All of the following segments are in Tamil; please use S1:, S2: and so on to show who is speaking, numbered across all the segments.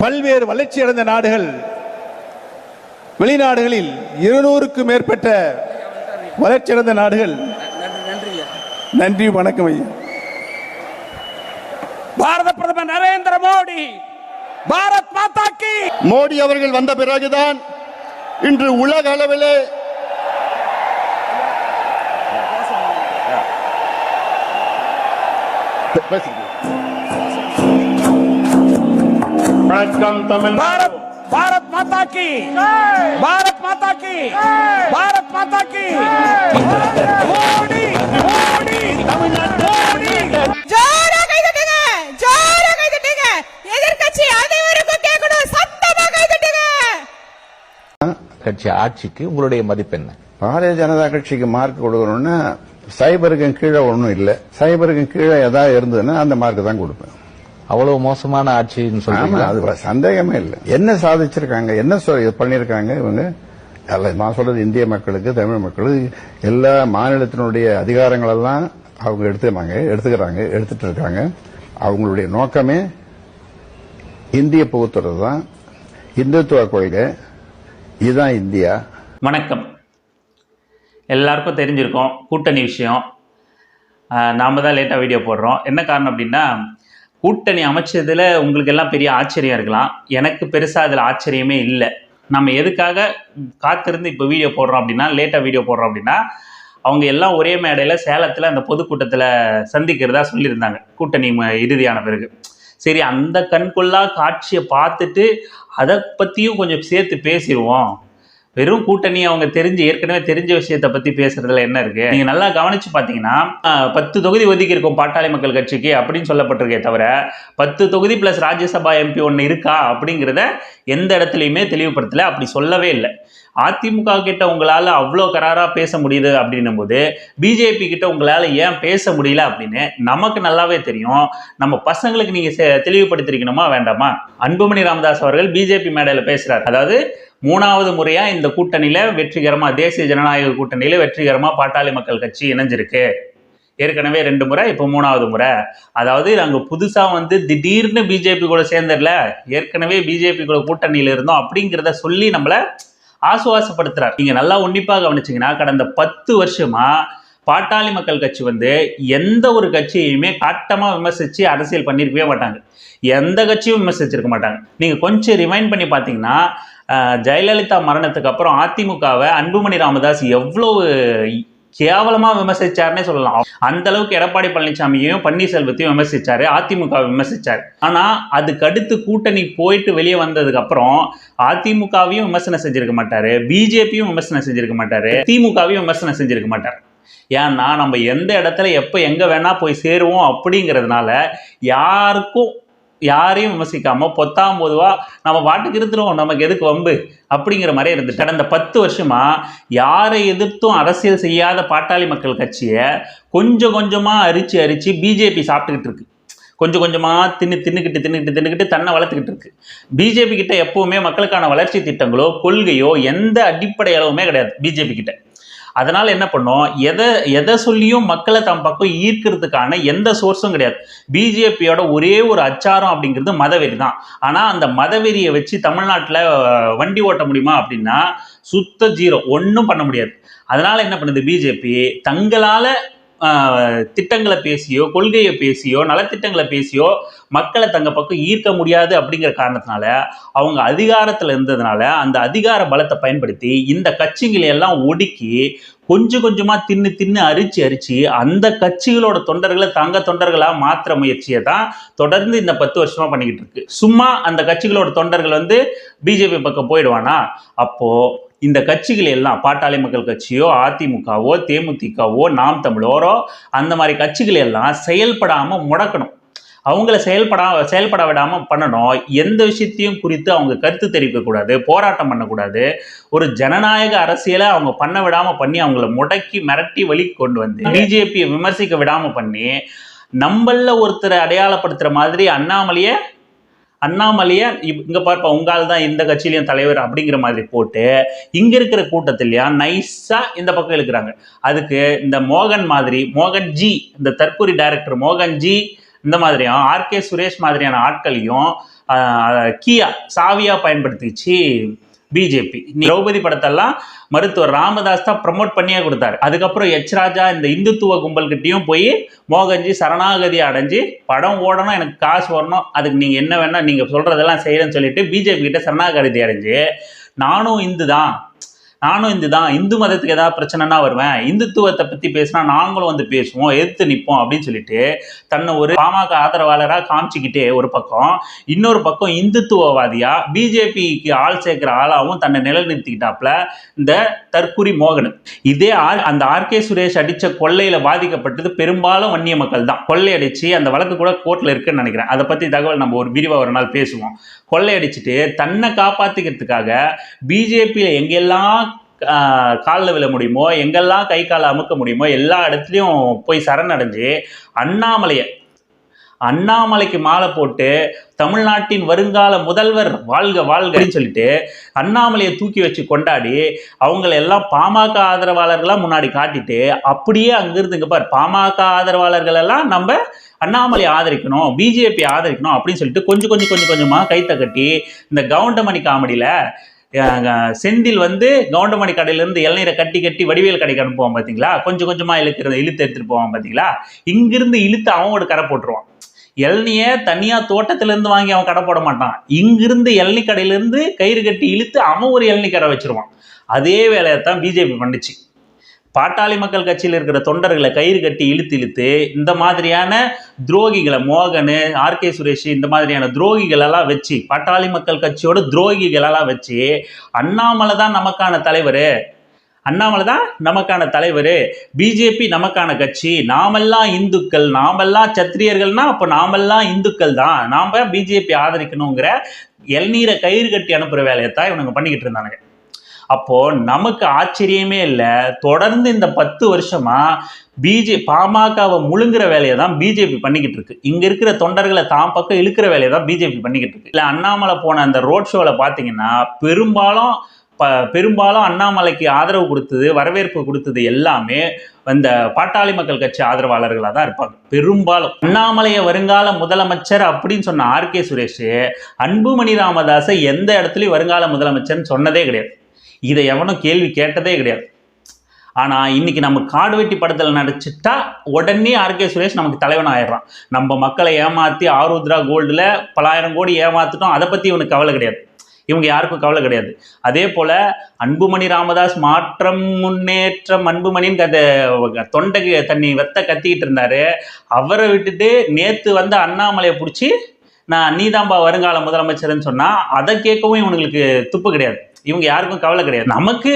S1: பல்வேறு வளர்ச்சியடைந்த நாடுகள் வெளிநாடுகளில் இருநூறுக்கும் மேற்பட்ட வளர்ச்சியடைந்த நாடுகள். நன்றி வணக்கம் ஐயா.
S2: பாரத பிரதமர் நரேந்திர மோடி பாரத் மாதா கி.
S3: மோடி அவர்கள் வந்த பிறகுதான் இன்று உலக அளவிலே பேசுங்க. வணக்கம் தமிழ்
S2: பாரத் பாரத் மாதா கி பாரத் மாதா கி பாரத் மாதா கி மோடி மோடி மோடி
S4: ஜோரா கை தட்டுங்க ஜோரா கை தட்டுங்க எதிர்க்கட்சி அனைவருக்கும் கேட்கணும். சத்தமா கை தட்டுங்க
S5: கட்சி ஆட்சிக்கு உங்களுடைய மதிப்பு என்ன?
S6: பாரதிய ஜனதா கட்சிக்கு மார்க் கொடுக்கணும்னா சைபருக்கு கீழே ஒன்றும் இல்லை. சைபருக்கு கீழே ஏதாவது இருந்ததுன்னா அந்த மார்க் தான் கொடுப்பேன்.
S5: அவ்வளவு மோசமான ஆட்சின்னு சொல்றீங்க
S6: அது சந்தேகமே இல்லை. என்ன சாதிச்சிருக்காங்க? என்ன சொ- இது பண்ணிருக்காங்க இவங்க? நான் சொல்றது இந்திய மக்களுக்கு தமிழ் மக்களுக்கு எல்லா மாநிலத்தினுடைய அதிகாரங்கள் எல்லாம் அவங்க எடுத்துக்கிறாங்க எடுத்துக்கிறாங்க எடுத்துட்டு இருக்காங்க அவங்களுடைய நோக்கமே இந்திய புகுத்துறது தான். இந்துத்துவ கொள்கை. இதுதான் இந்தியா.
S7: வணக்கம். எல்லாருக்கும் தெரிஞ்சிருக்கும் கூட்டணி விஷயம். நாம தான் லேட்டாக வீடியோ போடுறோம். என்ன காரணம் அப்படின்னா கூட்டணி அமைச்சதில் உங்களுக்கு எல்லாம் பெரிய ஆச்சரியம் இருக்கலாம். எனக்கு பெருசாக அதில் ஆச்சரியமே இல்லை. நம்ம எதுக்காக காத்திருந்து இப்போ வீடியோ போடுறோம் அப்படின்னா லேட்டாக வீடியோ போடுறோம் அப்படின்னா அவங்க எல்லாம் ஒரே மேடையில் சேலத்தில் அந்த பொதுக்கூட்டத்தில் சந்திக்கிறதா சொல்லியிருந்தாங்க. கூட்டணி ம- இறுதியான பிறகு. சரி அந்த கண்கொள்ளா காட்சியை பார்த்துட்டு அதை பற்றியும் கொஞ்சம் சேர்த்து பேசிடுவோம். வெறும் கூட்டணி அவங்க தெரிஞ்சு ஏற்கனவே தெரிஞ்ச விஷயத்தை பத்தி பேசுறதுல என்ன இருக்கு? நீங்க நல்லா கவனிச்சு பாத்தீங்கன்னா பத்து தொகுதி ஒதுக்கி இருக்கும் பாட்டாளி மக்கள் கட்சிக்கு அப்படின்னு சொல்லப்பட்டிருக்கே தவிர பத்து தொகுதி பிளஸ் ராஜ்யசபா எம்பி ஒன்று இருக்கா அப்படிங்கிறத எந்த இடத்துலையுமே தெளிவுபடுத்தல அப்படி சொல்லவே இல்லை. அதிமுக கிட்ட உங்களால் அவ்வளோ கராராக பேச முடியுது அப்படின்னும் போது பிஜேபி கிட்ட உங்களால் ஏன் பேச முடியல அப்படின்னு நமக்கு நல்லாவே தெரியும். நம்ம பசங்களுக்கு நீங்கள் செ- தெளிவுபடுத்திருக்கணுமா வேண்டாமா? அன்புமணி ராமதாஸ் அவர்கள் பிஜேபி மேடையில் பேசுகிறார் அதாவது மூணாவது முறையாக இந்த கூட்டணியில் வெற்றிகரமாக தேசிய ஜனநாயக கூட்டணியில் வெற்றிகரமாக பாட்டாளி மக்கள் கட்சி இணைஞ்சிருக்கு. ஏற்கனவே ரெண்டு முறை இப்போ மூணாவது முறை. அதாவது நாங்கள் புதுசாக வந்து திடீர்னு பிஜேபி கூட சேர்ந்துடல. ஏற்கனவே பிஜேபி கூட கூட்டணியில் இருந்தோம் அப்படிங்கிறத சொல்லி நம்மளை ஆசுவாசப்படுத்துறார். நீங்கள் நல்லா உன்னிப்பாக கவனிச்சிங்கன்னா கடந்த பத்து வருஷமாக பாட்டாளி மக்கள் கட்சி வந்து எந்த ஒரு கட்சியையுமே காட்டமாக விமர்சித்து அரசியல் பண்ணியிருக்கவே மாட்டாங்க. எந்த கட்சியும் விமர்சிச்சிருக்க மாட்டாங்க. நீங்கள் கொஞ்சம் ரிமைண்ட் பண்ணி பார்த்தீங்கன்னா ஜெயலலிதா மரணத்துக்கு அப்புறம் அதிமுகவை அன்புமணி ராமதாஸ் எவ்வளவு கேவலமா விமர்சிச்சாருன்னே சொல்லலாம். அந்த அளவுக்கு எடப்பாடி பழனிசாமியையும் பன்னீர்செல்வத்தையும் விமர்சிச்சாரு அதிமுக விமர்சிச்சாரு. ஆனா அதுக்கு அடுத்து கூட்டணி போயிட்டு வெளியே வந்ததுக்கு அப்புறம் அதிமுகவையும் விமர்சனம் செஞ்சிருக்க மாட்டாரு பிஜேபியும் விமர்சனம் செஞ்சிருக்க மாட்டாரு திமுகவையும் விமர்சனம் செஞ்சிருக்க மாட்டாரு. ஏன்னா நம்ம எந்த இடத்துல எப்போ எங்கே வேணால் போய் சேருவோம் அப்படிங்கிறதுனால யாருக்கும் யாரையும் விமர்சிக்காமல் பொத்தாம் பொதுவாக நம்ம பாட்டுக்கு இருந்துருவோம் நமக்கு எதுக்கு வம்பு? அப்படிங்கிற மாதிரி இருந்துட்டு கடந்த பத்து வருஷமாக யாரை எதிர்த்தும் அரசியல் செய்யாத பாட்டாளி மக்கள் கட்சியை கொஞ்சம் கொஞ்சமாக அரிச்சு அரிச்சு பிஜேபி சாப்பிட்டுக்கிட்டு இருக்கு. கொஞ்சம் கொஞ்சமாக தின்னு தின்னுக்கிட்டு தின்னுக்கிட்டு தின்னுக்கிட்டு தன்னை வளர்த்துக்கிட்டு இருக்கு. பிஜேபி கிட்ட எப்பவுமே மக்களுக்கான வளர்ச்சி திட்டங்களோ கொள்கையோ எந்த அடிப்படை அளவுமே கிடையாது. பிஜேபி கிட்ட. அதனால் என்ன பண்ணோம்? எதை எதை சொல்லியும் மக்களை தம் பக்கம் ஈர்க்கிறதுக்கான எந்த சோர்ஸும் கிடையாது. பிஜேபியோட ஒரே ஒரு அச்சாரம் அப்படிங்கிறது மதவெறி தான். ஆனால் அந்த மதவெறியை வச்சு தமிழ்நாட்டில் வண்டி ஓட்ட முடியுமா அப்படின்னா சுத்த ஜீரோ. ஒன்றும் பண்ண முடியாது. அதனால் என்ன பண்ணுது பிஜேபி தங்களால் திட்டங்களை பேசியோ கொள்கையை பேசியோ நலத்திட்டங்களை பேசியோ மக்களை தங்க பக்கம் ஈர்க்க முடியாது அப்படிங்கிற காரணத்தினால அவங்க அதிகாரத்தில் இருந்ததுனால அந்த அதிகார பலத்தை பயன்படுத்தி இந்த கட்சிகளை எல்லாம் ஒடுக்கி கொஞ்சம் கொஞ்சமாக தின்னு தின்னு அரிச்சு அரிச்சு அந்த கட்சிகளோட தொண்டர்களை தங்க தொண்டர்களாக மாற்ற முயற்சியை தான் தொடர்ந்து இந்த பத்து வருஷமாக பண்ணிக்கிட்டு இருக்கு. சும்மா அந்த கட்சிகளோட தொண்டர்கள் வந்து பிஜேபி பக்கம் போயிடுவானா? அப்போது இந்த கட்சிகள் எல்லாம் பாட்டாளி மக்கள் கட்சியோ அதிமுகவோ தேமுதிகவோ நாம் தமிழோரோ அந்த மாதிரி கட்சிகள் எல்லாம் செயல்படாம முடக்கணும். அவங்கள செயல்படா செயல்பட விடாம பண்ணணும். எந்த விஷயத்தையும் குறித்து அவங்க கருத்து தெரிவிக்க கூடாது போராட்டம் பண்ணக்கூடாது ஒரு ஜனநாயக அரசியலை அவங்க பண்ண விடாம பண்ணி அவங்கள முடக்கி மிரட்டி வழி கொண்டு வந்து பிஜேபியை விமர்சிக்க விடாம பண்ணி நம்மள ஒருத்தரை அடையாளப்படுத்துற மாதிரி அண்ணாமலையை அண்ணாமலையை இங்கே பார்ப்பா உங்கால் தான் இந்த கட்சியிலையும் தலைவர் அப்படிங்கிற மாதிரி போட்டு இங்கே இருக்கிற கூட்டத்திலையா நைஸாக இந்த பக்கம் இழுக்கிறாங்க. அதுக்கு இந்த மோகன் மாதிரி மோகன் ஜி இந்த தற்கூரி டைரக்டர் மோகன் ஜி இந்த மாதிரியும் ஆர்கே சுரேஷ் மாதிரியான ஆட்களையும் கியா சாவியாக பயன்படுத்திச்சு பிஜேபி திரௌபதி படத்தெல்லாம் மருத்துவர் ராமதாஸ் தான் ப்ரமோட் பண்ணியே கொடுத்தாரு. அதுக்கப்புறம் எச் ராஜா இந்த இந்துத்துவ கும்பல்கிட்டயும் போய் மோகஞ்சி சரணாகதி அடைஞ்சு படம் ஓடணும் எனக்கு காசு வரணும் அதுக்கு நீங்கள் என்ன வேணால் நீங்கள் சொல்கிறதெல்லாம் செய்கிறேன்னு சொல்லிட்டு பிஜேபி கிட்ட சரணாகதி அடைஞ்சு நானும் இந்து தான் நானும் இந்து தான் இந்து மதத்துக்கு ஏதாவது பிரச்சனைனா வருவேன். இந்துத்துவத்தை பற்றி பேசினா நாங்களும் வந்து பேசுவோம். எதிர்த்து நிற்போம் அப்படின்னு சொல்லிட்டு தன்னை ஒரு பாமக ஆதரவாளராக காமிச்சிக்கிட்டே ஒரு பக்கம். இன்னொரு பக்கம் இந்துத்துவவாதியா பிஜேபிக்கு ஆள் சேர்க்கிற ஆளாகவும் தன்னை நிலைநிறுத்திக்கிட்டாப்புல இந்த தற்குறி மோகன் இதே ஆர் அந்த ஆர்கே சுரேஷ் அடிச்ச கொள்ளையில பாதிக்கப்பட்டது பெரும்பாலும் வன்னிய மக்கள் தான். கொள்ளையடிச்சு அந்த வழக்கு கூட கோர்ட்ல இருக்குன்னு நினைக்கிறேன். அதை பத்தி தகவல் நம்ம ஒரு விரிவா ஒரு நாள் பேசுவோம். கொள்ளையடிச்சிட்டு தன்னை காப்பாத்திக்கிறதுக்காக பிஜேபியில எங்கெல்லாம் காலில் விழ முடியுமோ எங்கெல்லாம் கை காலை அமுக்க முடியுமோ எல்லா இடத்துலையும் போய் சரணடைஞ்சு அண்ணாமலையை அண்ணாமலைக்கு மாலை போட்டு தமிழ்நாட்டின் வருங்கால முதல்வர் வாழ்க வாழ்கன்னு சொல்லிட்டு அண்ணாமலையை தூக்கி வச்சு கொண்டாடி அவங்கள எல்லாம் பாமக ஆதரவாளர்களாக முன்னாடி காட்டிட்டு அப்படியே அங்கிருந்து இங்கே பார் பாமக ஆதரவாளர்களெல்லாம் நம்ம அண்ணாமலை ஆதரிக்கணும் பிஜேபி ஆதரிக்கணும் அப்படின்னு சொல்லிட்டு கொஞ்சம் கொஞ்சம் கொஞ்சம் கொஞ்சமாக கைத்த கட்டி இந்த கவுண்டமணி காமெடியில் செந்தில் வந்து கவுண்டமணி கடையிலேருந்து இளநீரை கட்டி கட்டி வடிவேல் கடைக்கு அனுப்புவான் பார்த்தீங்களா கொஞ்சம் கொஞ்சமாக இழுக்கிறது இழுத்து எடுத்துகிட்டு போவான் பார்த்தீங்களா இங்கிருந்து இழுத்து அவங்களோட கரை கடை போட்டுருவான். இளநிய தனியாக தோட்டத்திலேருந்து வாங்கி அவன் கடை போட மாட்டான். இங்கிருந்து இளநி கடையிலேருந்து கயிறு கட்டி இழுத்து அவன் ஒரு இளநி கடை வச்சிருவான். அதே வேலையை தான் பிஜேபி பண்ணுச்சு. பாட்டாளி மக்கள் கட்சியில் இருக்கிற தொண்டர்களை கயிறு கட்டி இழுத்து இழுத்து இந்த மாதிரியான துரோகிகளை மோகனு ஆர்கே சுரேஷ் இந்த மாதிரியான துரோகிகளெல்லாம் வச்சு பாட்டாளி மக்கள் கட்சியோட துரோகிகளெல்லாம் வச்சு அண்ணாமலை தான் நமக்கான தலைவர். அண்ணாமலை தான் நமக்கான தலைவர். பிஜேபி நமக்கான கட்சி. நாமெல்லாம் இந்துக்கள் நாமெல்லாம் சத்திரியர்கள்னா அப்போ நாமெல்லாம் இந்துக்கள் தான். நாம் பிஜேபி ஆதரிக்கணுங்கிற இளநீரை கயிறு கட்டி அனுப்புகிற வேலையை தான் இவனுங்க பண்ணிக்கிட்டு இருந்தானுங்க. அப்போ நமக்கு ஆச்சரியமே இல்லை. தொடர்ந்து இந்த பத்து வருஷமா பிஜே பாமகவை முழுங்குற வேலையை தான் பிஜேபி பண்ணிக்கிட்டு இருக்கு. இங்க இருக்கிற தொண்டர்களை தான் பக்கம் இழுக்கிற வேலையை தான் பிஜேபி பண்ணிக்கிட்டு இருக்கு. இல்லை அண்ணாமலை போன அந்த ரோட் ஷோவில் பார்த்தீங்கன்னா பெரும்பாலும் ப பெரும்பாலும் அண்ணாமலைக்கு ஆதரவு கொடுத்தது வரவேற்பு கொடுத்தது எல்லாமே அந்த பாட்டாளி மக்கள் கட்சி ஆதரவாளர்களாக தான் இருப்பாங்க. பெரும்பாலும். அண்ணாமலையை வருங்கால முதலமைச்சர் அப்படின்னு சொன்ன ஆர்கே சுரேஷ் அன்புமணி ராமதாஸை எந்த இடத்துலையும் வருங்கால முதலமைச்சர்னு சொன்னதே கிடையாது. இதை எவனும் கேள்வி கேட்டதே கிடையாது. ஆனால் இன்னைக்கு நம்ம காடு வெட்டி படத்தில் நடிச்சிட்டா உடனே ஆர்கே சுரேஷ் நமக்கு தலைவன் ஆயிடுறான். நம்ம மக்களை ஏமாற்றி ஆருத்ரா கோல்டில் பலாயிரம் கோடி ஏமாற்றிட்டோம் அதை பற்றி இவனுக்கு கவலை கிடையாது. இவங்க யாருக்கும் கவலை கிடையாது. அதே போல் அன்புமணி ராமதாஸ் மாற்றம் முன்னேற்றம் அன்புமணின்னு கதை தொண்டைக்கு தண்ணி வெத்த கத்திக்கிட்டு இருந்தார். அவரை விட்டுட்டு நேற்று வந்து அண்ணாமலையை பிடிச்சி நான் நீதாம்பா வருங்கால முதலமைச்சர்னு சொன்னால் அதை கேட்கவும் இவனுங்களுக்கு துப்பு கிடையாது. இவங்க யாருக்கும் கவலை கிடையாது. நமக்கு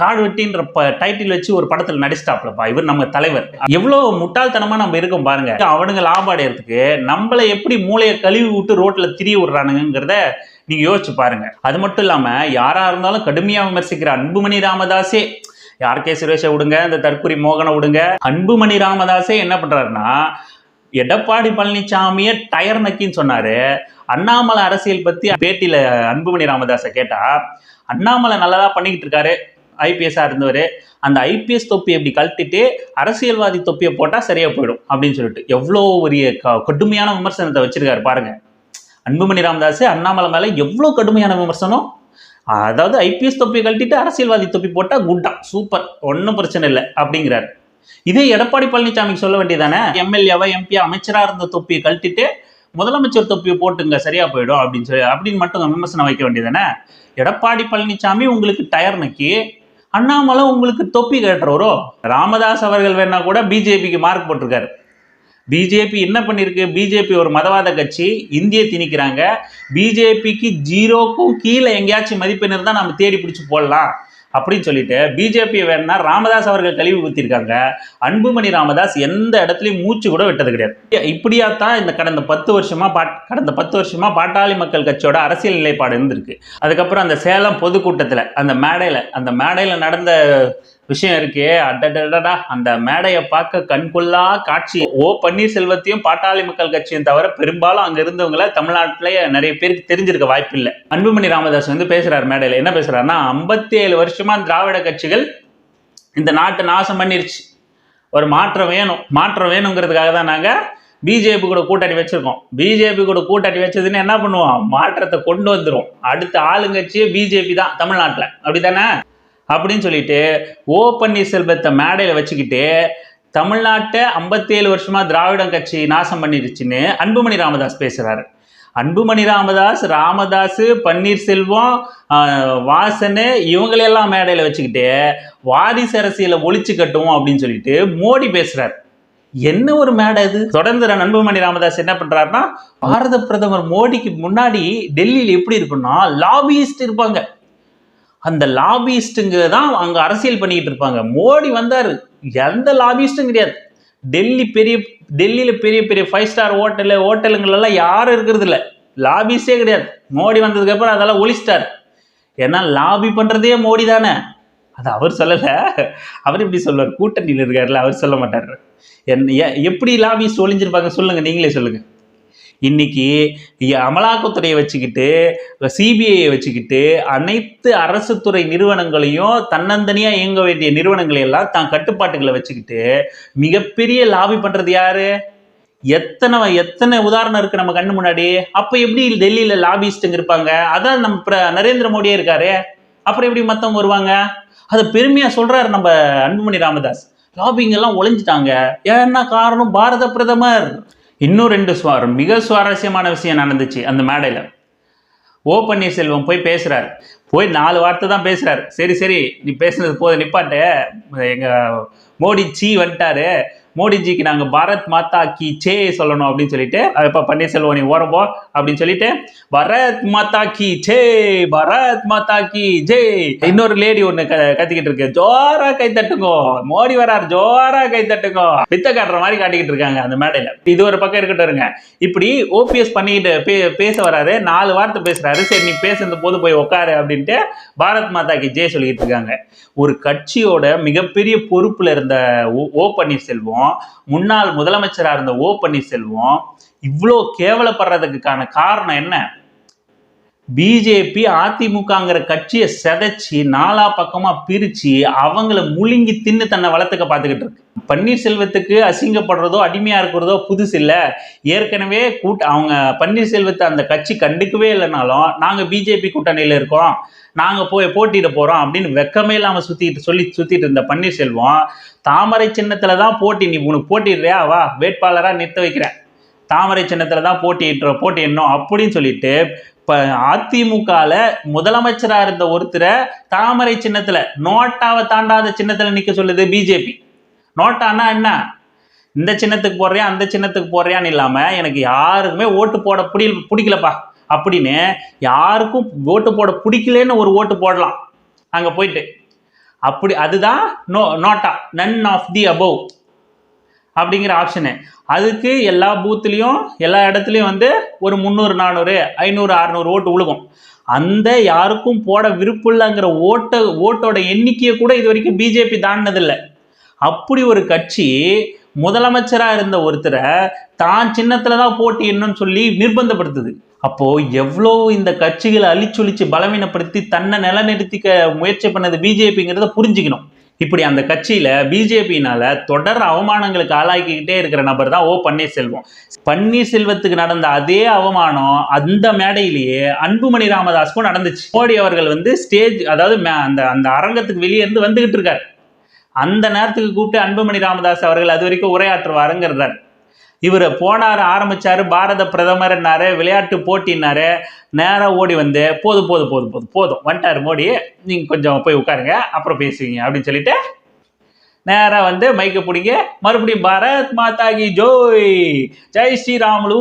S7: காடு வெட்டின்ற ப டைட்டில் வச்சு ஒரு படத்தில் நடிச்சிட்டாப்லப்பா. இவர் நம்ம தலைவர். எவ்வளோ முட்டாள்தனமாக நம்ம இருக்கோம் பாருங்க. அவனுங்க லாபம் நம்மளை எப்படி மூளையை கழுவி விட்டு ரோட்டில் திரிய விடுறானுங்கிறத நீங்கள் யோசிச்சு பாருங்க. அது மட்டும் இல்லாமல் யாராக இருந்தாலும் கடுமையாக விமர்சிக்கிற அன்புமணி ராமதாஸே யார் கே சுரேஷை விடுங்க இந்த தற்குறி மோகனை விடுங்க. அன்புமணி ராமதாஸே என்ன பண்ணுறாருன்னா எடப்பாடி பழனிசாமியை டயர் நக்கின்னு சொன்னார். அண்ணாமலை அரசியல் பத்தி பேட்டியில அன்புமணி ராமதாஸை கேட்டா அண்ணாமலை நல்லதா பண்ணிக்கிட்டு இருக்காரு ஐபிஎஸ்ஸாக இருந்தவர். அந்த ஐபிஎஸ் தொப்பியை எப்படி கழட்டிட்டு அரசியல்வாதி தொப்பியை போட்டால் சரியா போயிடும் அப்படின்னு சொல்லிட்டு எவ்வளோ ஒரு க- கடுமையான விமர்சனத்தை வச்சிருக்காரு பாருங்க. அன்புமணி ராமதாஸ் அண்ணாமலை மேலே எவ்வளோ கடுமையான விமர்சனம்? அதாவது ஐபிஎஸ் தொப்பி கழட்டிட்டு அரசியல்வாதி தொப்பி போட்டால் குட்டா சூப்பர் ஒன்றும் பிரச்சனை இல்லை அப்படிங்கிறார். இதே எடப்பாடி பழனிசாமிக்கு சொல்ல வேண்டியதானே எம்எல்ஏவா எம்பி அமைச்சராக இருந்த தொப்பியை கழட்டிட்டு முதலமைச்சர் தொப்பியை போட்டுங்க சரியா போயிடும் அப்படின்னு சொல்லி அப்படின்னு மட்டும் விமர்சனம் வைக்க வேண்டியதானே எடப்பாடி பழனிசாமி உங்களுக்கு டயர் நக்கி அண்ணாமலை உங்களுக்கு தொப்பி கட்டுறவரோ ராமதாஸ் அவர்கள் வேணா கூட பிஜேபிக்கு மார்க் போட்டிருக்காரு. பிஜேபி என்ன பண்ணியிருக்கு? பிஜேபி ஒரு மதவாத கட்சி இந்திய திணிக்கிறாங்க. பிஜேபிக்கு ஜீரோக்கும் கீழே எங்கேயாச்சும் மதிப்பெண் இருந்தால் நம்ம தேடி பிடிச்சி போடலாம். அப்படின்னு சொல்லிட்டு பிஜேபி வேணா ராமதாஸ் அவர்கள் கழிவு ஊற்றிருக்காங்க அன்புமணி ராமதாஸ் எந்த இடத்துலையும் மூச்சு கூட விட்டது கிடையாது. இப்படியா தான் இந்த கடந்த பத்து வருஷமா பாட் கடந்த பத்து வருஷமா பாட்டாளி மக்கள் கட்சியோட அரசியல் நிலைப்பாடு இருந்திருக்கு. அதுக்கப்புறம் அந்த சேலம் பொதுக்கூட்டத்தில் அந்த மேடையில் அந்த மேடையில் நடந்த விஷயம் இருக்கே. அடடடடா அந்த மேடையை பார்க்க கண்கொள்ளா காட்சி. ஓ பன்னீர்செல்வத்தையும் பாட்டாளி மக்கள் கட்சியும் தவிர பெரும்பாலும் அங்க இருந்தவங்கள தமிழ்நாட்டிலேயே நிறைய பேருக்கு தெரிஞ்சிருக்க வாய்ப்பு இல்லை அன்புமணி ராமதாஸ் வந்து பேசுறாரு மேடையில். என்ன பேசுறாருன்னா ஐம்பத்தி ஏழு வருஷமா திராவிட கட்சிகள் இந்த நாட்டை நாசம் பண்ணிருச்சு. ஒரு மாற்றம் வேணும். மாற்றம் வேணுங்கிறதுக்காக தான் நாங்கள் பிஜேபி கூட கூட்டணி வச்சிருக்கோம். பிஜேபி கூட கூட்டணி வச்சதுன்னு என்ன பண்ணுவோம்? மாற்றத்தை கொண்டு வந்துரும் அடுத்த ஆளுங்கட்சியே பிஜேபி தான் தமிழ்நாட்டில். அப்படிதானே அப்படின்னு சொல்லிட்டு ஓ பன்னீர்செல்வத்தை மேடையில் வச்சுக்கிட்டு தமிழ்நாட்டை ஐம்பத்தேழு வருஷமாக திராவிடம் கட்சி நாசம் பண்ணிடுச்சுன்னு அன்புமணி ராமதாஸ் பேசுகிறாரு அன்புமணி ராமதாஸ் ராமதாஸ் பன்னீர்செல்வம் வாசனு இவங்களெல்லாம் மேடையில் வச்சுக்கிட்டு வாரிசு அரசியலை ஒழிச்சு கட்டுவோம் அப்படின்னு சொல்லிட்டு மோடி பேசுகிறார் என்ன ஒரு மேடை இது தொடர்ந்து நான் அன்புமணி ராமதாஸ் என்ன பண்ணுறாருன்னா பாரத பிரதமர் மோடிக்கு முன்னாடி டெல்லியில் எப்படி இருக்குன்னா லாபியிஸ்ட் இருப்பாங்க. அந்த லாபியிஸ்ட்டுங்க தான் அங்க அரசியல் பண்ணிக்கிட்டு இருப்பாங்க. மோடி வந்தாரு. எந்த லாபியிஸ்ட்டும் கிடையாது. டெல்லி பெரிய டெல்லியில பெரிய பெரிய ஃபைவ் ஸ்டார் ஹோட்டலு ஹோட்டலுங்களெல்லாம் யாரும் இருக்கிறது இல்லை. லாபிஸே கிடையாது. மோடி வந்ததுக்கு அப்புறம் அதெல்லாம் ஒழிச்சிட்டார். ஏன்னா லாபி பண்றதே மோடி தானே. அது அவர் சொல்லலை. அவர் இப்படி சொல்லுவார். கூட்டணியில் இருக்காருல்ல அவர் சொல்ல மாட்டார். என் எ- எப்படி லாபிஸ் ஒளிஞ்சிருப்பாங்க சொல்லுங்க நீங்களே சொல்லுங்கள் இன்னைக்கு அமலாக்கத்துறையை வச்சுக்கிட்டு சிபிஐயை வச்சுக்கிட்டு அனைத்து அரசு துறை நிறுவனங்களையும் தன்னந்தனியாக இயங்க வேண்டிய நிறுவனங்களை எல்லாம் தான் கட்டுப்பாட்டுகளை வச்சுக்கிட்டு மிகப்பெரிய லாபி பண்ணுறது யாரு? எத்தனை எத்தனை உதாரணம் இருக்கு நம்ம கண்ணு முன்னாடி? அப்போ எப்படி டெல்லியில் லாபிஸ்ட்டுங்க இருப்பாங்க? அதான் நம்ம நரேந்திர மோடியே இருக்காரு. அப்புறம் எப்படி மற்றவங்க வருவாங்க? அதை பெருமையாக சொல்கிறாரு நம்ம அன்புமணி ராமதாஸ். லாபிங் எல்லாம் ஒளிஞ்சிட்டாங்க. ஏன்னா காரணம் பாரத பிரதமர். இன்னும் ரெண்டு சுவார மிக சுவாரஸ்யமான விஷயம் நடந்துச்சு அந்த மேடையில். ஓ பன்னீர்செல்வம் போய் பேசுகிறார் போய் நாலு வார்த்தை தான் பேசுகிறார் சரி சரி நீ பேசுனது போதும் நிப்பாட்டு. எங்கள் மோடி சி வந்துட்டாரு. மோடிஜிக்கு நாங்கள் பாரத் மாதா கி சே சொல்லணும் அப்படின்னு சொல்லிட்டு இப்போ பன்னீர்செல்வம் நீ ஓரம் போ அப்படின்னு சொல்லிட்டு பரத் மாதா கி சே பரத் மாதா கி ஜே. இன்னொரு லேடி ஒன்று க கத்திக்கிட்டு இருக்கு. ஜோரா கை தட்டுங்கோ. மோடி வரார் ஜோரா கை தட்டுங்கோ. வித்த காட்டுற மாதிரி காட்டிக்கிட்டு இருக்காங்க அந்த மேடையில். இது ஒரு பக்கம் இருக்கட்டும் இருங்க. இப்படி ஓபிஎஸ் பண்ணிக்கிட்டு பே பேச வராரு. நாலு வார்த்தை பேசுறாரு. சரி நீ பேசுறது போது போய் உட்காரு அப்படின்ட்டு பாரத் மாதா கி ஜெய் சொல்லிட்டு இருக்காங்க. ஒரு கட்சியோட மிகப்பெரிய பொறுப்புல இருந்த ஓ- ஓ பன்னீர்செல்வம் முன்னாள் முதலமைச்சராக இருந்த ஓ பன்னீர்செல்வம் இவ்வளோ கேவலப்படுறதுக்கான காரணம் என்ன? பிஜேபி அதிமுகங்கிற கட்சியை செதைச்சி நாலா பக்கமாக பிரித்து அவங்கள முழுங்கி தின்னு தன்னை வளர்த்துக்க பார்த்துக்கிட்டு இருக்கு. பன்னீர்செல்வத்துக்கு அசிங்கப்படுறதோ அடிமையாக இருக்கிறதோ புதுசு இல்லை. ஏற்கனவே கூட்ட அவங்க பன்னீர்செல்வத்தை அந்த கட்சி கண்டுக்கவே இல்லைனாலும் நாங்கள் பிஜேபி கூட்டணியில் இருக்கோம் நாங்கள் போய் போட்டியிட போகிறோம் அப்படின்னு வெக்கமே இல்லாமல் சுற்றிட்டு சொல்லி சுற்றிட்டு இருந்த பன்னீர்செல்வம் தாமரை சின்னத்தில் தான் போட்டி நீ உனக்கு போட்டிடுறியா? வா வேட்பாளராக நிறுத்த வைக்கிறேன். தாமரை சின்னத்தில் தான் போட்டியிடுற போட்டியிடணும் அப்படின்னு சொல்லிட்டு இப்போ அதிமுகவில் முதலமைச்சராக இருந்த ஒருத்தரை தாமரை சின்னத்தில் நோட்டாவை தாண்டாத சின்னத்தில் நிற்க சொல்லுது பிஜேபி. நோட்டான்னா என்ன? இந்த சின்னத்துக்கு போடுறியா அந்த சின்னத்துக்கு போடுறியான்னு இல்லாமல் எனக்கு யாருக்குமே ஓட்டு போட பிடி பிடிக்கலப்பா. அப்படின்னு யாருக்கும் ஓட்டு போட பிடிக்கலன்னு ஒரு ஓட்டு போடலாம். அங்கே போயிட்டு. அப்படி அதுதான் no NOTA. None of the above அப்படிங்கிற ஆப்ஷனு அதுக்கு எல்லா பூத்துலேயும் எல்லா இடத்துலையும் வந்து ஒரு முந்நூறு நானூறு ஐநூறு அறநூறு ஓட்டு விழுகும் அந்த யாருக்கும் போட விருப்பம் இல்லைங்கிற ஓட்ட ஓட்டோட எண்ணிக்கையை கூட இது வரைக்கும் பிஜேபி தாண்டினதில்லை. அப்படி ஒரு கட்சி முதலமைச்சராக இருந்த ஒருத்தரை தான் சின்னத்தில் தான் போட்டியிடணும்னு சொல்லி நிர்பந்தப்படுத்துது. அப்போது எவ்வளோ இந்த கட்சிகளை அழிச்சொழிச்சு பலவீனப்படுத்தி தன்னை நிலைநிறுத்திக்க முயற்சி பண்ணது பிஜேபிங்கிறத புரிஞ்சுக்கணும். இப்படி அந்த கட்சியில் பிஜேபியினால் தொடர் அவமானங்களுக்கு ஆளாக்கிக்கிட்டே இருக்கிற நபர் தான் ஓ பன்னீர்செல்வம். பன்னீர்செல்வத்துக்கு நடந்த அதே அவமானம் அந்த மேடையிலேயே அன்புமணி ராமதாஸ்க்கும் நடந்துச்சு. மோடி அவர்கள் வந்து ஸ்டேஜ் அதாவது மே- அந்த அந்த அரங்கத்துக்கு வெளியே இருந்து வந்துகிட்டு இருக்கார். அந்த நேரத்துக்கு கூப்பிட்டு அன்புமணி ராமதாஸ் அவர்கள் அது வரைக்கும் உரையாற்றுவாருங்கிறார் இவர் போனார் ஆரம்பிச்சாரு பாரத பிரதமர்னாரு விளையாட்டு போட்டின்னாரு. நேராக ஓடி வந்து போதும் போதும் போதும் போதும் போதும் வந்துட்டார் மோடி. நீங்கள் கொஞ்சம் போய் உட்காருங்க அப்புறம் பேசுவீங்க அப்படின்னு சொல்லிட்டு நேராக வந்து மைக்கை பிடிங்க. மறுபடியும் பாரத் மாதா கி ஜோய். ஜெய் ஸ்ரீராமலு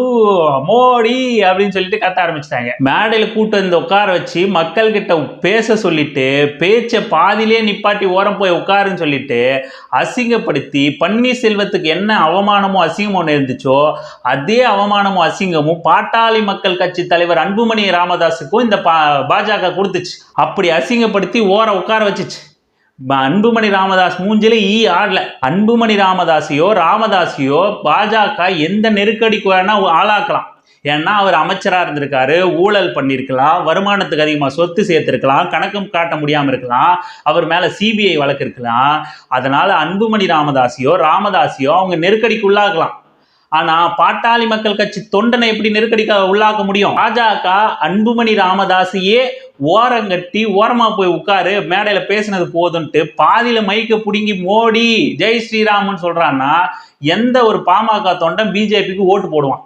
S7: மோடி அப்படின்னு சொல்லிட்டு கத்த ஆரம்பிச்சிட்டாங்க. மேடையில் கூட்டு வந்து உட்கார வச்சு மக்கள்கிட்ட பேச சொல்லிட்டு பேச்சை பாதியிலே நிப்பாட்டி ஓரம் போய் உட்காருன்னு சொல்லிட்டு அசிங்கப்படுத்தி பன்னீர்செல்வத்துக்கு என்ன அவமானமோ அசிங்கமோ இருந்துச்சோ அதே அவமானமும் அசிங்கமும் பாட்டாளி மக்கள் கட்சி தலைவர் அன்புமணி ராமதாஸுக்கும் இந்த பா பாஜக கொடுத்துச்சு. அப்படி அசிங்கப்படுத்தி ஓர உட்கார வச்சுச்சு. அன்புமணி ராமதாஸ் மூஞ்சில ஈ ஆடல. அன்புமணி ராமதாஸையோ ராமதாஸையோ பாஜக எந்த நெருக்கடிக்கு வேணா ஆளாக்கலாம். ஏன்னா அவர் அமைச்சராக இருந்திருக்காரு ஊழல் பண்ணியிருக்கலாம் வருமானத்துக்கு அதிகமாக சொத்து சேர்த்துருக்கலாம் கணக்கும் காட்ட முடியாமல் இருக்கலாம் அவர் மேலே சிபிஐ வழக்கு இருக்கலாம். அதனால் அன்புமணி ராமதாஸையோ ராமதாஸையோ அவங்க நெருக்கடிக்கு உள்ளாகலாம். ஆனா பாட்டாளி மக்கள் கட்சி தொண்டனை எப்படி நெருக்கடிக்க உள்ளாக்க முடியும்? பாஜக அன்புமணி ராமதாஸையே ஓரங்கட்டி ஓரமா போய் உட்காரு மேடையில பேசினது போதுன்ட்டு பாதியில மைக்க புடுங்கி மோடி ஜெய் ஸ்ரீராம்னு சொல்றான்னா எந்த ஒரு பாமக தொண்டன் பிஜேபிக்கு ஓட்டு போடுவான்.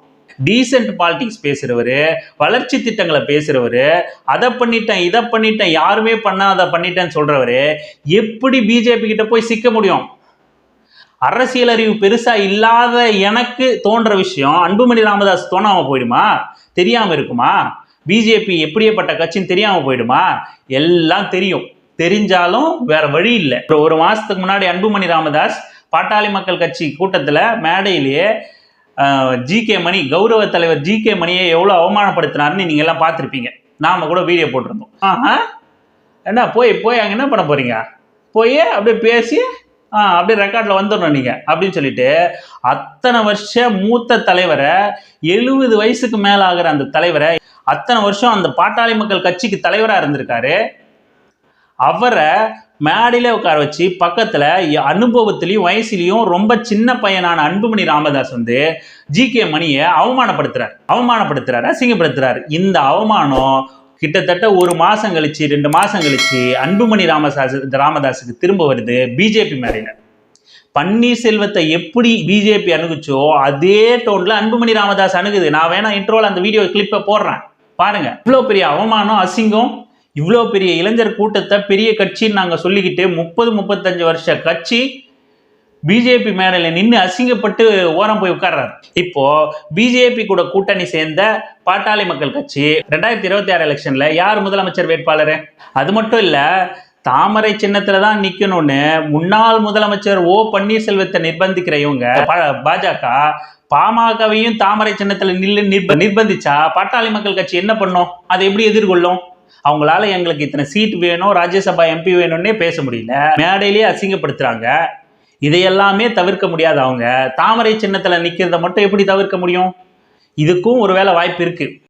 S7: டீசென்ட் பாலிடிக்ஸ் பேசுறவரு வளர்ச்சி திட்டங்களை பேசுறவரு அதை பண்ணிட்டேன் இதை பண்ணிட்டேன் யாருமே பண்ணாத பண்ணிட்டேன்னு சொல்றவரு எப்படி பிஜேபி கிட்ட போய் சிக்க முடியும்? அரசியல் அறிவு பெருசா இல்லாத எனக்கு தோன்ற விஷயம் அன்புமணி ராமதாஸ் தோணாம போயிடுமா? தெரியாம இருக்குமா? பிஜேபி எப்படியேப்பட்ட கட்சின்னு தெரியாம போயிடுமா? எல்லாம் தெரியும். தெரிஞ்சாலும் வேற வழி இல்லை. ஒரு- ஒரு மாசத்துக்கு முன்னாடி அன்புமணி ராமதாஸ் பாட்டாளி மக்கள் கட்சி கூட்டத்துல மேடையிலேயே ஜி கே மணி கௌரவ தலைவர் ஜி கே மணியை எவ்வளோ அவமானப்படுத்தினார்னு நீங்க எல்லாம் பார்த்துருப்பீங்க. நாம கூட வீடியோ போட்டிருந்தோம். ஆஹா. என்ன போய் போய் அங்கே என்ன பண்ண போறீங்க? போய் அப்படியே பேசி அப்படியே ரெக்கார்டில் வந்துடணும் நீங்கள் அப்படின்னு சொல்லிட்டு அத்தனை வருஷ மூத்த தலைவரை எழுபது வயசுக்கு மேலே ஆகிற அந்த தலைவரை அத்தனை வருஷம் அந்த பாட்டாளி மக்கள் கட்சிக்கு தலைவராக இருந்திருக்காரு. அவரை மேடையில உட்கார வச்சு பக்கத்தில் அனுபவத்திலையும் வயசுலையும் ரொம்ப சின்ன பையனான அன்புமணி ராமதாஸ் வந்து ஜி கே மணியை அவமானப்படுத்துறார். அவமானப்படுத்துறாரு அசிங்கப்படுத்துறாரு இந்த அவமானம் கிட்டத்தட்ட ஒரு மாசம் கழிச்சு ரெண்டு மாசம் கழிச்சு அன்புமணி ராமதாஸ் ராமதாஸுக்கு திரும்ப வருது பிஜேபி மேடையில பன்னீர்செல்வத்தை எப்படி பிஜேபி அணுகுச்சோ அதே டோன்ல அன்புமணி ராமதாஸ் அணுகுது. நான் வேணா இன்ட்ரோல அந்த வீடியோ கிளிப்பை போடுறேன். பாருங்க. இவ்வளோ பெரிய அவமானம் அசிங்கம் இவ்வளோ பெரிய இளைஞர் கூட்டத்தை பெரிய கட்சின்னு நாங்கள் சொல்லிக்கிட்டு முப்பது முப்பத்தஞ்சு வருஷ கட்சி பிஜேபி மேடையில் நின்று அசிங்கப்பட்டு ஓரம் போய் உட்கார்றாரு. இப்போ பிஜேபி கூட கூட்டணி சேர்ந்த பாட்டாளி மக்கள் கட்சி ரெண்டாயிரத்தி இருபத்தி ஆறு எலெக்ஷன்ல யார் முதலமைச்சர் வேட்பாளர்? அது மட்டும் இல்ல தாமரை சின்னத்துல தான் நிக்கணும்னு முன்னாள் முதலமைச்சர் ஓ பன்னீர்செல்வத்தை நிர்பந்திக்கிற இவங்க பா- பாஜக பாமகவையும் தாமரை சின்னத்துல நில்லு நிர்ப- நிர்பந்திச்சா பாட்டாளி மக்கள் கட்சி என்ன பண்ணும்? அதை எப்படி எதிர்கொள்ளும்? அவங்களால எங்களுக்கு இத்தனை சீட் வேணும் ராஜ்யசபா எம்பி வேணும்னே பேச முடியல. மேடையிலேயே அசிங்கப்படுத்துறாங்க. இதையெல்லாமே தவிர்க்க முடியாது அவங்க தாமரை சின்னத்தில் நிற்கிறத மட்டும் எப்படி தவிர்க்க முடியும்? இதுக்கும் ஒருவேளை வாய்ப்பு இருக்குது